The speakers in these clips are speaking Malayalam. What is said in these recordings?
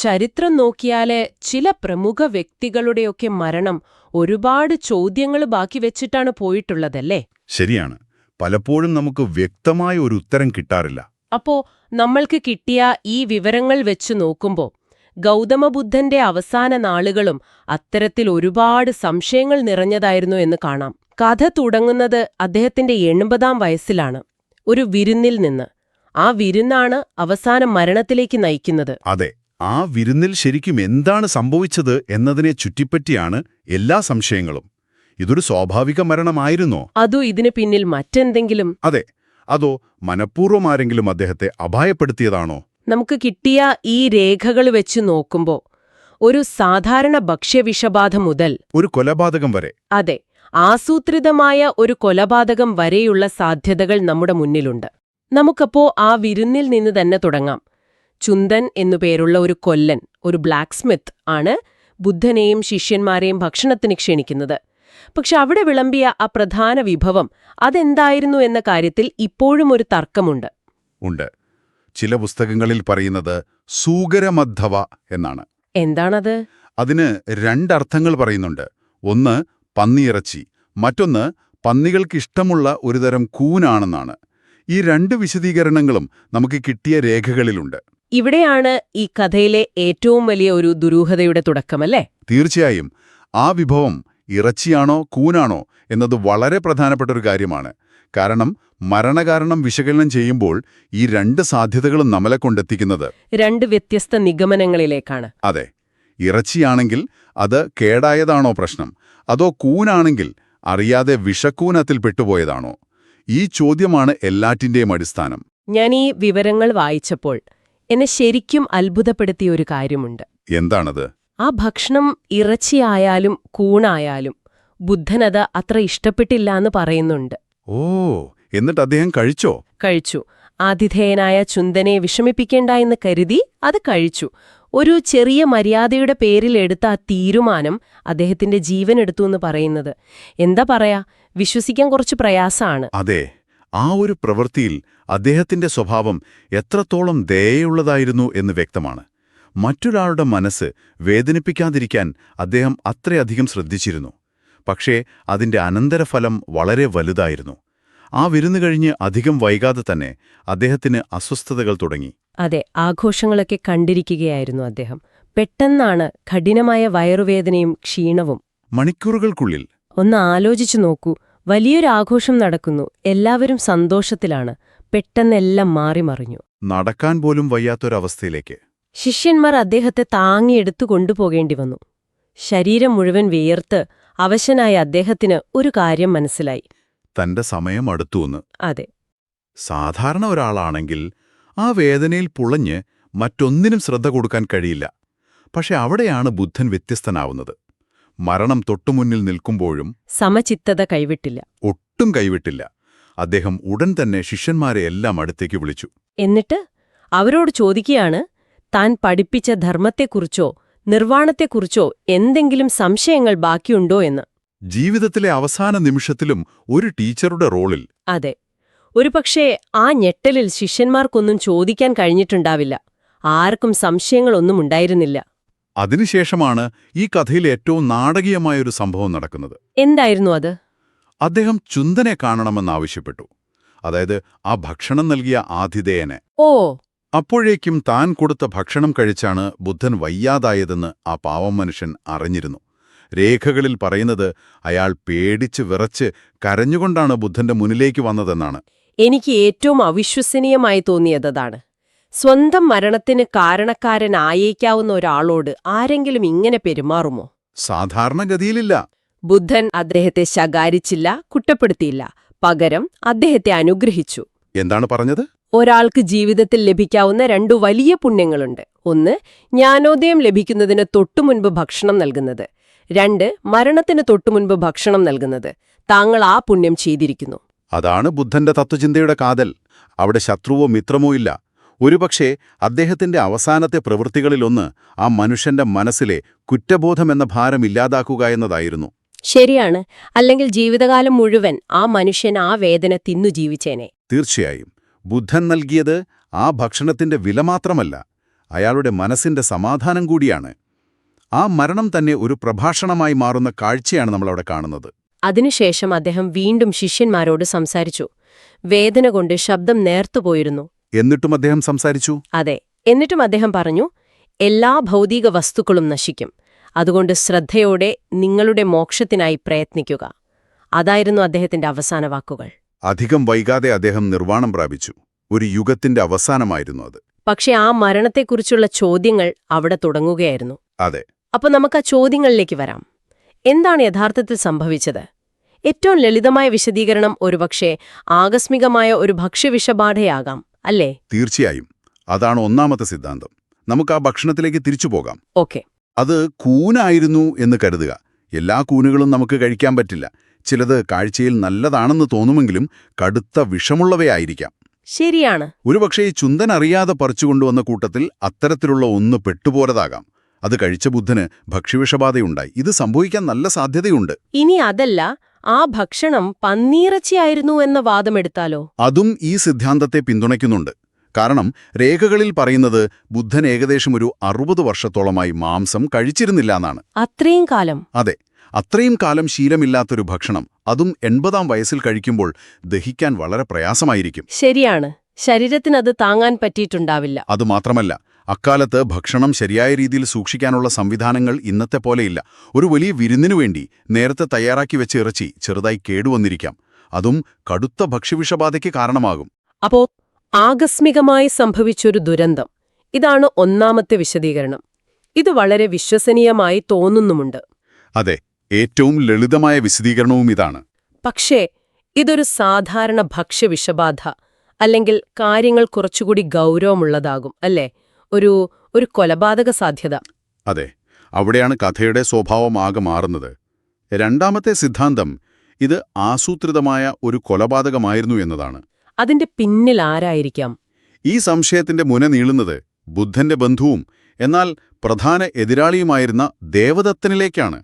ചരിത്രം നോക്കിയാലെ ചില പ്രമുഖ വ്യക്തികളുടെയൊക്കെ മരണം ഒരുപാട് ചോദ്യങ്ങൾ ബാക്കി വെച്ചിട്ടാണ് പോയിട്ടുള്ളതല്ലേ? ശരിയാണ്. പലപ്പോഴും നമുക്ക് വ്യക്തമായ ഒരു ഉത്തരം കിട്ടാറില്ല. അപ്പോ നമ്മൾക്ക് കിട്ടിയ ഈ വിവരങ്ങൾ വെച്ച് നോക്കുമ്പോ ഗൗതമബുദ്ധന്റെ അവസാന നാളുകളും അത്തരത്തിൽ ഒരുപാട് സംശയങ്ങൾ നിറഞ്ഞതായിരുന്നു എന്ന് കാണാം. കഥ തുടങ്ങുന്നത് അദ്ദേഹത്തിന്റെ എൺപതാം വയസ്സിലാണ്. ഒരു വിരുന്നിൽ നിന്ന്. ആ വിരുന്നാണ് അവസാന മരണത്തിലേക്ക് നയിക്കുന്നത്. അതെ. ആ വിരുന്നിൽ ശരിക്കും എന്താണ് സംഭവിച്ചത് എന്നതിനെ ചുറ്റിപ്പറ്റിയാണ് എല്ലാ സംശയങ്ങളും. ഇതൊരു സ്വാഭാവിക മരണമായിരുന്നോ? അതോ ഇതിന് പിന്നിൽ മറ്റെന്തെങ്കിലും? അതെ അതോ മനഃപൂർവം ആരെങ്കിലും അദ്ദേഹത്തെ അപായപ്പെടുത്തിയതാണോ? നമുക്ക് കിട്ടിയ ഈ രേഖകൾ വെച്ച് നോക്കുമ്പോ ഒരു സാധാരണ ഭക്ഷ്യവിഷബാധ മുതൽ ഒരു കൊലപാതകം വരെ. അതെ ആസൂത്രിതമായ ഒരു കൊലപാതകം വരെയുള്ള സാധ്യതകൾ നമ്മുടെ മുന്നിലുണ്ട്. നമുക്കപ്പോ ആ വിരുന്നിൽ നിന്ന് തന്നെ തുടങ്ങാം. ചുന്ദൻ എന്നു പേരുള്ള ഒരു കൊല്ലൻ ഒരു ബ്ലാക്ക് സ്മിത്ത് ആണ് ബുദ്ധനെയും ശിഷ്യന്മാരെയും ഭക്ഷണത്തിന് ക്ഷണിക്കുന്നത്. പക്ഷെ അവിടെ വിളമ്പിയ ആ പ്രധാന വിഭവം അതെന്തായിരുന്നു എന്ന കാര്യത്തിൽ ഇപ്പോഴും ഒരു തർക്കമുണ്ട്. ഉണ്ട്. ചില പുസ്തകങ്ങളിൽ പറയുന്നത് സൂകരമദ്ധവ എന്നാണ്. എന്താണത്? അതിന് രണ്ടർത്ഥങ്ങൾ പറയുന്നുണ്ട്. ഒന്ന് പന്നിയിറച്ചി മറ്റൊന്ന് പന്നികൾക്കിഷ്ടമുള്ള ഒരുതരം കൂനാണെന്നാണ്. ഈ രണ്ട് വിശദീകരണങ്ങളും നമുക്ക് കിട്ടിയ രേഖകളിലുണ്ട്. ഇവിടെയാണ് ഈ കഥയിലെ ഏറ്റവും വലിയ ഒരു ദുരൂഹതയുടെ തുടക്കമല്ലേ? തീർച്ചയായും. ആ വിഭവം ഇറച്ചിയാണോ കൂനാണോ എന്നത് വളരെ പ്രധാനപ്പെട്ട ഒരു കാര്യമാണ്. കാരണം മരണകാരണം വിശകലനം ചെയ്യുമ്പോൾ ഈ രണ്ട് സാധ്യതകളും നമ്മളെ കൊണ്ടെത്തിക്കുന്നത്. രണ്ട് വ്യത്യസ്ത നിഗമനങ്ങളിലേക്കാണ്. അതെ. ഇറച്ചിയാണെങ്കിൽ അത് കേടായതാണോ പ്രശ്നം? അതോ കൂനാണെങ്കിൽ അറിയാതെ വിഷക്കൂനത്തിൽ പെട്ടുപോയതാണോ? ഈ ചോദ്യമാണ് എല്ലാറ്റിന്റെയും അടിസ്ഥാനം. ഞാൻ ഈ വിവരങ്ങൾ വായിച്ചപ്പോൾ എന്നെ ശരിക്കും അത്ഭുതപ്പെടുത്തിയ ഒരു കാര്യമുണ്ട്. എന്താണത്? ആ ഭക്ഷണം ഇറച്ചിയായാലും കൂണായാലും ബുദ്ധനത് അത്ര ഇഷ്ടപ്പെട്ടില്ല എന്ന് പറയുന്നുണ്ട്. ഓ എന്നിട്ട് അദ്ദേഹം കഴിച്ചോ? കഴിച്ചു. ആതിഥേയനായ ചുന്ദനെ വിഷമിപ്പിക്കേണ്ട എന്ന് കരുതി അത് കഴിച്ചു. ഒരു ചെറിയ മര്യാദയുടെ പേരിൽ എടുത്ത ആ തീരുമാനം അദ്ദേഹത്തിന്റെ ജീവൻ എടുത്തു എന്ന് പറയുന്നത്. എന്താ പറയാ? വിശ്വസിക്കാൻ കുറച്ച് പ്രയാസമാണ്. അതെ. ആ ഒരു പ്രവൃത്തിയിൽ അദ്ദേഹത്തിന്റെ സ്വഭാവം എത്രത്തോളം ദയയുള്ളതായിരുന്നു എന്ന് വ്യക്തമാണ്. മറ്റൊരാളുടെ മനസ്സ് വേദനിപ്പിക്കാതിരിക്കാൻ അദ്ദേഹം അത്രയധികം ശ്രദ്ധിച്ചിരുന്നു. പക്ഷേ അതിന്റെ അനന്തരഫലം വളരെ വലുതായിരുന്നു. ആ വിരുന്ന് കഴിഞ്ഞ് അധികം വൈകാതെ തന്നെ അദ്ദേഹത്തിന് അസ്വസ്ഥതകൾ തുടങ്ങി. അതെ ആഘോഷങ്ങളൊക്കെ കണ്ടിരിക്കുകയായിരുന്നു അദ്ദേഹം. പെട്ടെന്നാണ് കഠിനമായ വയറുവേദനയും ക്ഷീണവും. മണിക്കൂറുകൾക്കുള്ളിൽ. ഒന്ന് ആലോചിച്ചു നോക്കൂ. വലിയൊരു ആഘോഷം നടക്കുന്നു. എല്ലാവരും സന്തോഷത്തിലാണ്. പെട്ടെന്നെല്ലാം മാറിമറിഞ്ഞു നടക്കാൻ പോലും വയ്യാത്തൊരവസ്ഥയിലേക്ക്. ശിഷ്യന്മാർ അദ്ദേഹത്തെ താങ്ങിയെടുത്തു കൊണ്ടുപോകേണ്ടി വന്നു. ശരീരം മുഴുവൻ വിയർത്ത് അവശനായ അദ്ദേഹത്തിന് ഒരു കാര്യം മനസ്സിലായി. തന്റെ സമയം അടുത്തുവെന്ന് അതെ. സാധാരണ ഒരാളാണെങ്കിൽ ആ വേദനയിൽ പുളഞ്ഞ് മറ്റൊന്നിനും ശ്രദ്ധ കൊടുക്കാൻ കഴിയില്ല. പക്ഷെ അവിടെയാണ് ബുദ്ധൻ വ്യത്യസ്തനാവുന്നത്. മരണം തൊട്ടുമുന്നിൽ നിൽക്കുമ്പോഴും സമചിത്തത കൈവിട്ടില്ല. ഒട്ടും കൈവിട്ടില്ല. അദ്ദേഹം ഉടൻ തന്നെ ശിഷ്യന്മാരെ എല്ലാം അടുത്തേക്ക് വിളിച്ചു. എന്നിട്ട് അവരോട് ചോദിക്കുകയാണ് താൻ പഠിപ്പിച്ച ധർമ്മത്തെക്കുറിച്ചോ നിർവാണത്തെക്കുറിച്ചോ എന്തെങ്കിലും സംശയങ്ങൾ ബാക്കിയുണ്ടോ എന്ന്? ജീവിതത്തിലെ അവസാന നിമിഷത്തിലും ഒരു ടീച്ചറുടെ റോളിൽ. അതെ. ഒരുപക്ഷേ ആ ഞെട്ടലിൽ ശിഷ്യന്മാർക്കൊന്നും ചോദിക്കാൻ കഴിഞ്ഞിട്ടുണ്ടാവില്ല. ആർക്കും സംശയങ്ങളൊന്നും ഉണ്ടായിരുന്നില്ല. അതിനുശേഷമാണ് ഈ കഥയിൽ ഏറ്റവും നാടകീയമായ ഒരു സംഭവം നടക്കുന്നത്. എന്തായിരുന്നു അത്? അദ്ദേഹം ചുന്തനെ കാണണമെന്നാവശ്യപ്പെട്ടു അതായത് ആ ഭക്ഷണം നൽകിയ ആതിഥേയനെ. ഓ. അപ്പോഴേക്കും താൻ കൊടുത്ത ഭക്ഷണം കഴിച്ചാണ് ബുദ്ധൻ വയ്യാതായതെന്ന് ആ പാവം മനുഷ്യൻ അറിഞ്ഞിരുന്നു. രേഖകളിൽ പറയുന്നത് അയാൾ പേടിച്ച് വിറച്ച് കരഞ്ഞുകൊണ്ടാണ് ബുദ്ധന്റെ മുന്നിലേക്ക് വന്നതെന്നാണ്. എനിക്ക് ഏറ്റവും അവിശ്വസനീയമായി തോന്നിയതാണ് സ്വന്തം മരണത്തിന് കാരണക്കാരനായേക്കാവുന്ന ഒരാളോട് ആരെങ്കിലും ഇങ്ങനെ പെരുമാറുമോ? സാധാരണഗതിയിലില്ല. ബുദ്ധൻ അദ്ദേഹത്തെ ശകാരിച്ചില്ല കുറ്റപ്പെടുത്തിയില്ല. പകരം അദ്ദേഹത്തെ അനുഗ്രഹിച്ചു. എന്താണ് പറഞ്ഞത്? ഒരാൾക്ക് ജീവിതത്തിൽ ലഭിക്കാവുന്ന രണ്ടു വലിയ പുണ്യങ്ങളുണ്ട്. ഒന്ന് ജ്ഞാനോദയം ലഭിക്കുന്നതിന് തൊട്ടുമുൻപ് ഭക്ഷണം നൽകുന്നത്. രണ്ട് മരണത്തിന് തൊട്ടുമുൻപ് ഭക്ഷണം നൽകുന്നത്. താങ്കൾ ആ പുണ്യം ചെയ്തിരിക്കുന്നു. അതാണ് ബുദ്ധന്റെ തത്വചിന്തയുടെ കാതൽ. അവിടെ ശത്രുവോ മിത്രമോ ഇല്ല. ഒരുപക്ഷെ അദ്ദേഹത്തിന്റെ അവസാനത്തെ പ്രവൃത്തികളിലൊന്ന് ആ മനുഷ്യന്റെ മനസ്സിലെ കുറ്റബോധമെന്ന ഭാരം ഇല്ലാതാക്കുക എന്നതായിരുന്നു. ശരിയാണ്. അല്ലെങ്കിൽ ജീവിതകാലം മുഴുവൻ ആ മനുഷ്യൻ ആ വേദന തിന്നു ജീവിച്ചേനെ. തീർച്ചയായും. ബുദ്ധൻ നൽകിയത് ആ ഭക്ഷണത്തിന്റെ വില മാത്രമല്ല അയാളുടെ മനസ്സിന്റെ സമാധാനം കൂടിയാണ്. ആ മരണം തന്നെ ഒരു പ്രഭാഷണമായി മാറുന്ന കാഴ്ചയാണ് നമ്മളവിടെ കാണുന്നത്. അതിനുശേഷം അദ്ദേഹം വീണ്ടും ശിഷ്യന്മാരോട് സംസാരിച്ചു. വേദന കൊണ്ട് ശബ്ദം നേർത്തുപോയിരുന്നു. എന്നിട്ടും അദ്ദേഹം സംസാരിച്ചു? അതെ എന്നിട്ടും അദ്ദേഹം പറഞ്ഞു എല്ലാ ഭൗതിക വസ്തുക്കളും നശിക്കും. അതുകൊണ്ട് ശ്രദ്ധയോടെ നിങ്ങളുടെ മോക്ഷത്തിനായി പ്രയത്നിക്കുക. അതായിരുന്നു അദ്ദേഹത്തിന്റെ അവസാന വാക്കുകൾ. അധികം വൈകാതെ അദ്ദേഹം നിർവാണം പ്രാപിച്ചു. ഒരു യുഗത്തിന്റെ അവസാനമായിരുന്നു അത്. പക്ഷെ ആ മരണത്തെക്കുറിച്ചുള്ള ചോദ്യങ്ങൾ അവിടെ തുടങ്ങുകയായിരുന്നു. അതെ. അപ്പൊ നമുക്ക് ആ ചോദ്യങ്ങളിലേക്ക് വരാം. എന്താണ് യഥാർത്ഥത്തിൽ സംഭവിച്ചത്? ഏറ്റവും ലളിതമായ വിശദീകരണം ഒരുപക്ഷെ ആകസ്മികമായ ഒരു ഭക്ഷ്യവിഷബാധയാകാം. അല്ലേ? തീർച്ചയായും. അതാണ് ഒന്നാമത്തെ സിദ്ധാന്തം. നമുക്ക് ആ ഭക്ഷണത്തിലേക്ക് തിരിച്ചു പോകാം. ഓക്കെ. അത് കൂനായിരുന്നു എന്ന് കരുതുക. എല്ലാ കൂനുകളും നമുക്ക് കഴിക്കാൻ പറ്റില്ല. ചിലത് കാഴ്ചയിൽ നല്ലതാണെന്ന് തോന്നുമെങ്കിലും കടുത്ത വിഷമുള്ളവയായിരിക്കാം. ശരിയാണ്. ഒരുപക്ഷേ ഈ ചുന്തൻ അറിയാതെ പറിച്ചുകൊണ്ടുവന്ന കൂട്ടത്തിൽ അത്തരത്തിലുള്ള ഒന്ന് പെട്ടുപോരതാകാം. അത് കഴിച്ച ബുദ്ധന് ഭക്ഷ്യവിഷബാധയുണ്ടായി. ഇത് സംഭവിക്കാൻ നല്ല സാധ്യതയുണ്ട്. ഇനി അതല്ല ആ ഭക്ഷണം പന്നീറച്ചിയായിരുന്നു എന്ന വാദമെടുത്താലോ? അതും ഈ സിദ്ധാന്തത്തെ പിന്തുണയ്ക്കുന്നുണ്ട്. കാരണം രേഖകളിൽ പറയുന്നത് ബുദ്ധൻ ഏകദേശം ഒരു അറുപത് വർഷത്തോളമായി മാംസം കഴിച്ചിരുന്നില്ല എന്നാണ്. അത്രയും കാലം. അതെ അത്രയും കാലം ശീലമില്ലാത്തൊരു ഭക്ഷണം അതും എൺപതാം വയസ്സിൽ കഴിക്കുമ്പോൾ ദഹിക്കാൻ വളരെ പ്രയാസമായിരിക്കും. ശരിയാണ്. ശരീരത്തിനത് താങ്ങാൻ പറ്റിയിട്ടുണ്ടാവില്ല. അതുമാത്രമല്ല അക്കാലത്ത് ഭക്ഷണം ശരിയായ രീതിയിൽ സൂക്ഷിക്കാനുള്ള സംവിധാനങ്ങൾ ഇന്നത്തെ പോലെയില്ല ഒരു വലിയ വിരുന്നിനു വേണ്ടി നേരത്തെ തയ്യാറാക്കി വെച്ച് ഇറച്ചി ചെറുതായി കേടുവന്നിരിക്കാം. അതും കടുത്ത ഭക്ഷ്യവിഷബാധയ്ക്ക് കാരണമാകും. അപ്പോ ആകസ്മികമായി സംഭവിച്ചൊരു ദുരന്തം. ഇതാണ് ഒന്നാമത്തെ വിശദീകരണം. ഇത് വളരെ വിശ്വസനീയമായി തോന്നുന്നുമുണ്ട്. അതെ ഏറ്റവും ലളിതമായ വിശദീകരണവും ഇതാണ്. പക്ഷേ ഇതൊരു സാധാരണ ഭക്ഷ്യവിഷബാധ അല്ലെങ്കിൽ കാര്യങ്ങൾ കുറച്ചുകൂടി ഗൗരവമുള്ളതാകും അല്ലേ? ഒരു ഒരു കൊലപാതക സാധ്യത. അതെ അവിടെയാണ് കഥയുടെ സ്വഭാവമാകെ മാറുന്നത്. രണ്ടാമത്തെ സിദ്ധാന്തം ഇത് ആസൂത്രിതമായ ഒരു കൊലപാതകമായിരുന്നു എന്നതാണ്. അതിന്റെ പിന്നിൽ ആരായിരിക്കാം? ഈ സംശയത്തിന്റെ മുന നീളുന്നത് ബുദ്ധന്റെ ബന്ധുവും എന്നാൽ പ്രധാന എതിരാളിയുമായിരുന്ന ദേവദത്തനിലേക്കാണ്.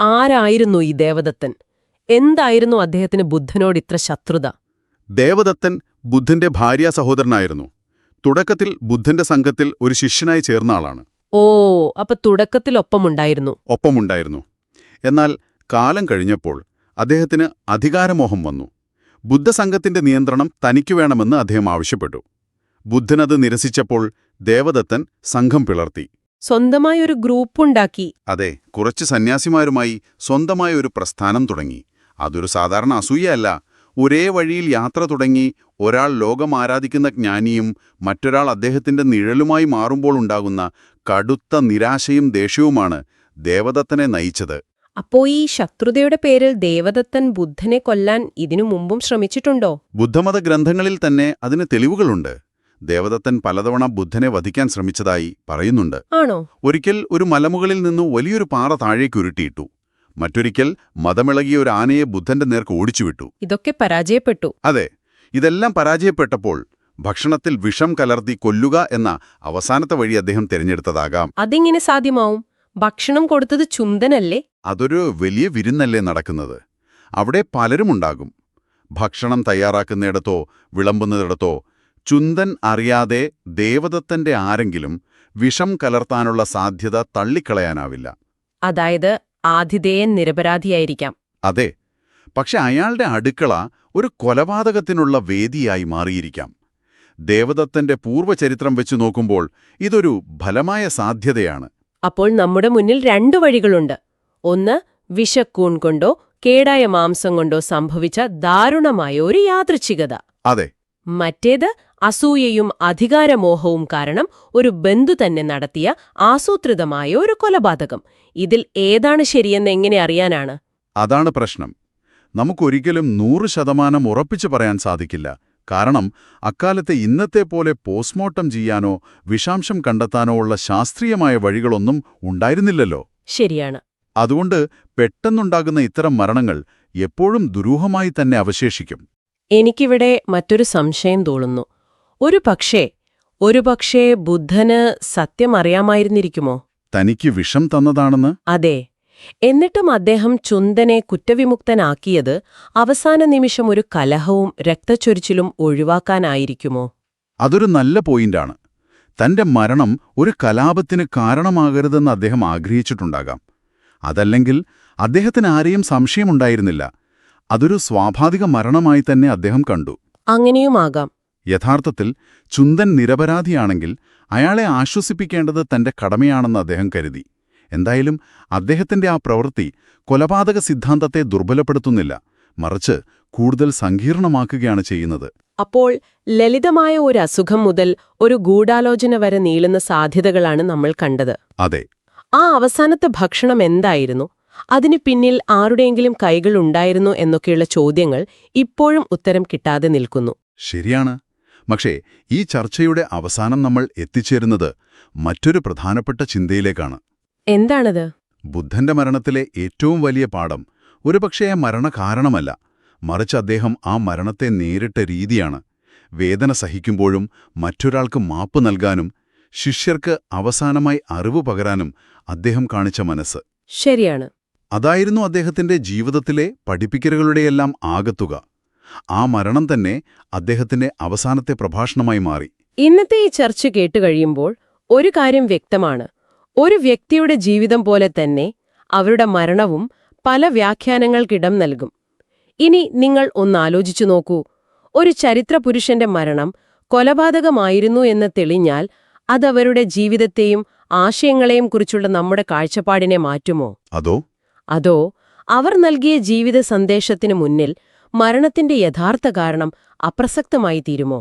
ആരായിരുന്നു ഈ ദേവദത്തൻ? എന്തായിരുന്നു അദ്ദേഹത്തിന് ബുദ്ധനോട് ഇത്ര ശത്രുത? ദേവദത്തൻ ബുദ്ധന്റെ ഭാര്യാ സഹോദരനായിരുന്നു. തുടക്കത്തിൽ ബുദ്ധന്റെ സംഘത്തിൽ ഒരു ശിഷ്യനായി ചേർന്ന ആളാണ്. ഓ അപ്പൊ തുടക്കത്തിൽ ഒപ്പമുണ്ടായിരുന്നു. ഒപ്പമുണ്ടായിരുന്നു. എന്നാൽ കാലം കഴിഞ്ഞപ്പോൾ അദ്ദേഹത്തിന് അധികാരമോഹം വന്നു. ബുദ്ധസംഘത്തിന്റെ നിയന്ത്രണം തനിക്കു വേണമെന്ന് അദ്ദേഹം ആവശ്യപ്പെട്ടു. ബുദ്ധനത് നിരസിച്ചപ്പോൾ ദേവദത്തൻ സംഘം പിളർത്തി. സ്വന്തമായ ഒരു ഗ്രൂപ്പുണ്ടാക്കി. അതെ കുറച്ച് സന്യാസിമാരുമായി സ്വന്തമായ ഒരു പ്രസ്ഥാനം തുടങ്ങി. അതൊരു സാധാരണ അസൂയയല്ല. ഒരേ വഴിയിൽ യാത്ര തുടങ്ങി ഒരാൾ ലോകം ആരാധിക്കുന്ന ജ്ഞാനിയും മറ്റൊരാൾ അദ്ദേഹത്തിന്റെ നിഴലുമായി മാറുമ്പോൾ ഉണ്ടാകുന്ന കടുത്ത നിരാശയും ദേഷ്യവുമാണ് ദേവദത്തനെ നയിച്ചത്. അപ്പോ ഈ ശത്രുതയുടെ പേരിൽ ദേവദത്തൻ ബുദ്ധനെ കൊല്ലാൻ ഇതിനു മുമ്പും ശ്രമിച്ചിട്ടുണ്ടോ? ബുദ്ധമത ഗ്രന്ഥങ്ങളിൽ തന്നെ അതിന് തെളിവുകളുണ്ട്. ദേവദത്തൻ പലതവണ ബുദ്ധനെ വധിക്കാൻ ശ്രമിച്ചതായി പറയുന്നുണ്ട്. ആണോ? ഒരിക്കൽ ഒരു മലമുകളിൽ നിന്നു വലിയൊരു പാറ താഴേക്ക് ഉരുട്ടിയിട്ടു. മറ്റൊരിക്കൽ മതമിളകിയ ഒരു ആനയെ ബുദ്ധന്റെ നേർക്ക് ഓടിച്ചുവിട്ടു. ഇതൊക്കെ പരാജയപ്പെട്ടു. അതെ ഇതെല്ലാം പരാജയപ്പെട്ടപ്പോൾ ഭക്ഷണത്തിൽ വിഷം കലർത്തി കൊല്ലുക എന്ന അവസാനത്തെ വഴി അദ്ദേഹം തിരഞ്ഞെടുത്തതാകാം. അതെങ്ങനെ സാധ്യമാവും? ഭക്ഷണം കൊടുത്തത് ചുന്തനല്ലേ? അതൊരു വലിയ വിരുന്നല്ലേ നടക്കുന്നത്? അവിടെ പലരുമുണ്ടാകും ഭക്ഷണം തയ്യാറാക്കുന്നിടത്തോ വിളമ്പുന്നിടത്തോ ചുന്തൻ അറിയാതെ ദേവദത്തന്റെ ആരെങ്കിലും വിഷം കലർത്താനുള്ള സാധ്യത തള്ളിക്കളയാനാവില്ല. അതായത് ആതിഥേയൻ നിരപരാധിയായിരിക്കാം. അതെ. പക്ഷെ അയാളുടെ അടുക്കള ഒരു കൊലപാതകത്തിനുള്ള വേദിയായി മാറിയിരിക്കാം. ദേവദത്തന്റെ പൂർവചരിത്രം വെച്ചു നോക്കുമ്പോൾ ഇതൊരു ഫലമായ സാധ്യതയാണ്. അപ്പോൾ നമ്മുടെ മുന്നിൽ രണ്ടു വഴികളുണ്ട്. ഒന്ന് വിഷക്കൂൺ കൊണ്ടോ കേടായ മാംസം കൊണ്ടോ സംഭവിച്ച ദാരുണമായ ഒരു യാദൃച്ഛികത. അതെ. മറ്റേത് അസൂയയും അധികാരമോഹവും കാരണം ഒരു ബന്ധു തന്നെ നടത്തിയ ആസൂത്രിതമായ ഒരു കൊലപാതകം. ഇതിൽ ഏതാണ് ശരിയെന്ന് എങ്ങനെ അറിയാനാണ്? അതാണ് പ്രശ്നം. നമുക്കൊരിക്കലും നൂറ് ശതമാനം ഉറപ്പിച്ചു പറയാൻ സാധിക്കില്ല. കാരണം അക്കാലത്തെ ഇന്നത്തെ പോലെ പോസ്റ്റ്മോർട്ടം ചെയ്യാനോ വിഷാംശം കണ്ടെത്താനോ ഉള്ള ശാസ്ത്രീയമായ വഴികളൊന്നും ഉണ്ടായിരുന്നില്ലല്ലോ. ശരിയാണ്. അതുകൊണ്ട് പെട്ടെന്നുണ്ടാകുന്ന ഇത്തരം മരണങ്ങൾ എപ്പോഴും ദുരൂഹമായി തന്നെ അവശേഷിക്കും. എനിക്കിവിടെ മറ്റൊരു സംശയം തോന്നുന്നു. ഒരു പക്ഷേ ഒരു പക്ഷേ ബുദ്ധന് സത്യം അറിയാമായിരുന്നിരിക്കുമോ? തനിക്ക് വിഷം തന്നതാണെന്ന്? അതെ. എന്നിട്ടും അദ്ദേഹം ചുന്തനെ കുറ്റവിമുക്തനാക്കിയത് അവസാന നിമിഷം ഒരു കലഹവും രക്തച്ചൊരിച്ചിലും ഒഴിവാക്കാനായിരിക്കുമോ? അതൊരു നല്ല പോയിന്റാണ്. തന്റെ മരണം ഒരു കലാപത്തിന് കാരണമാകരുതെന്ന് അദ്ദേഹം ആഗ്രഹിച്ചിട്ടുണ്ടാകാം. അതല്ലെങ്കിൽ അദ്ദേഹത്തിന് ആരെയും സംശയമുണ്ടായിരുന്നില്ല. അതൊരു സ്വാഭാവിക മരണമായി തന്നെ അദ്ദേഹം കണ്ടു. അങ്ങനെയുമാകാം. യഥാർത്ഥത്തിൽ ചുന്ദൻ നിരപരാധിയാണെങ്കിൽ അയാളെ ആശ്വസിപ്പിക്കേണ്ടത് തന്റെ കടമയാണെന്ന് അദ്ദേഹം കരുതി. എന്തായാലും അദ്ദേഹത്തിന്റെ ആ പ്രവൃത്തി കൊലപാതക സിദ്ധാന്തത്തെ ദുർബലപ്പെടുത്തുന്നില്ല. മറിച്ച് കൂടുതൽ സങ്കീർണമാക്കുകയാണ് ചെയ്യുന്നത്. അപ്പോൾ ലളിതമായ ഒരു അസുഖം മുതൽ ഒരു ഗൂഢാലോചന വരെ നീളുന്ന സാധ്യതകളാണ് നമ്മൾ കണ്ടത്. അതെ. ആ അവസാനത്തെ ഭക്ഷണം എന്തായിരുന്നു? അതിന് പിന്നിൽ ആരുടെയെങ്കിലും കൈകൾ ഉണ്ടായിരുന്നു എന്നൊക്കെയുള്ള ചോദ്യങ്ങൾ ഇപ്പോഴും ഉത്തരം കിട്ടാതെ നിൽക്കുന്നു. ശരിയാണ്. പക്ഷേ ഈ ചർച്ചയുടെ അവസാനം നമ്മൾ എത്തിച്ചേരുന്നത് മറ്റൊരു പ്രധാനപ്പെട്ട ചിന്തയിലേക്കാണ്. എന്താണത്? ബുദ്ധന്റെ മരണത്തിലെ ഏറ്റവും വലിയ പാഠം ഒരുപക്ഷേ ആ മരണകാരണമല്ല മറിച്ച് അദ്ദേഹം ആ മരണത്തെ നേരിട്ട രീതിയാണ്. വേദന സഹിക്കുമ്പോഴും മറ്റൊരാൾക്ക് മാപ്പ് നൽകാനും ശിഷ്യർക്ക് അവസാനമായി അറിവ് പകരാനും അദ്ദേഹം കാണിച്ച മനസ്സ്. ശരിയാണ്. അതായിരുന്നു അദ്ദേഹത്തിന്റെ ജീവിതത്തിലെ പഠിപ്പിക്കലുകളുടെയെല്ലാം ആകത്തുക. ആ മരണം തന്നെ അദ്ദേഹത്തിന്റെ അവസാനത്തെ പ്രഭാഷണമായി മാറി. ഇന്നത്തെ ഈ ചർച്ച കേട്ടുകഴിയുമ്പോൾ ഒരു കാര്യം വ്യക്തമാണ്. ഒരു വ്യക്തിയുടെ ജീവിതം പോലെ തന്നെ അവരുടെ മരണവും പല വ്യാഖ്യാനങ്ങൾക്കിടം നൽകും. ഇനി നിങ്ങൾ ഒന്നാലോചിച്ചു നോക്കൂ. ഒരു ചരിത്രപുരുഷന്റെ മരണം കൊലപാതകമായിരുന്നു എന്ന് തെളിഞ്ഞാൽ അതവരുടെ ജീവിതത്തെയും ആശയങ്ങളെയും കുറിച്ചുള്ള നമ്മുടെ കാഴ്ചപ്പാടിനെ മാറ്റുമോ? അതോ? അതോ അവർ നൽകിയ ജീവിത സന്ദേശത്തിനു മുന്നിൽ മരണത്തിന്റെ യഥാർത്ഥ കാരണം അപ്രസക്തമായി തീരുമോ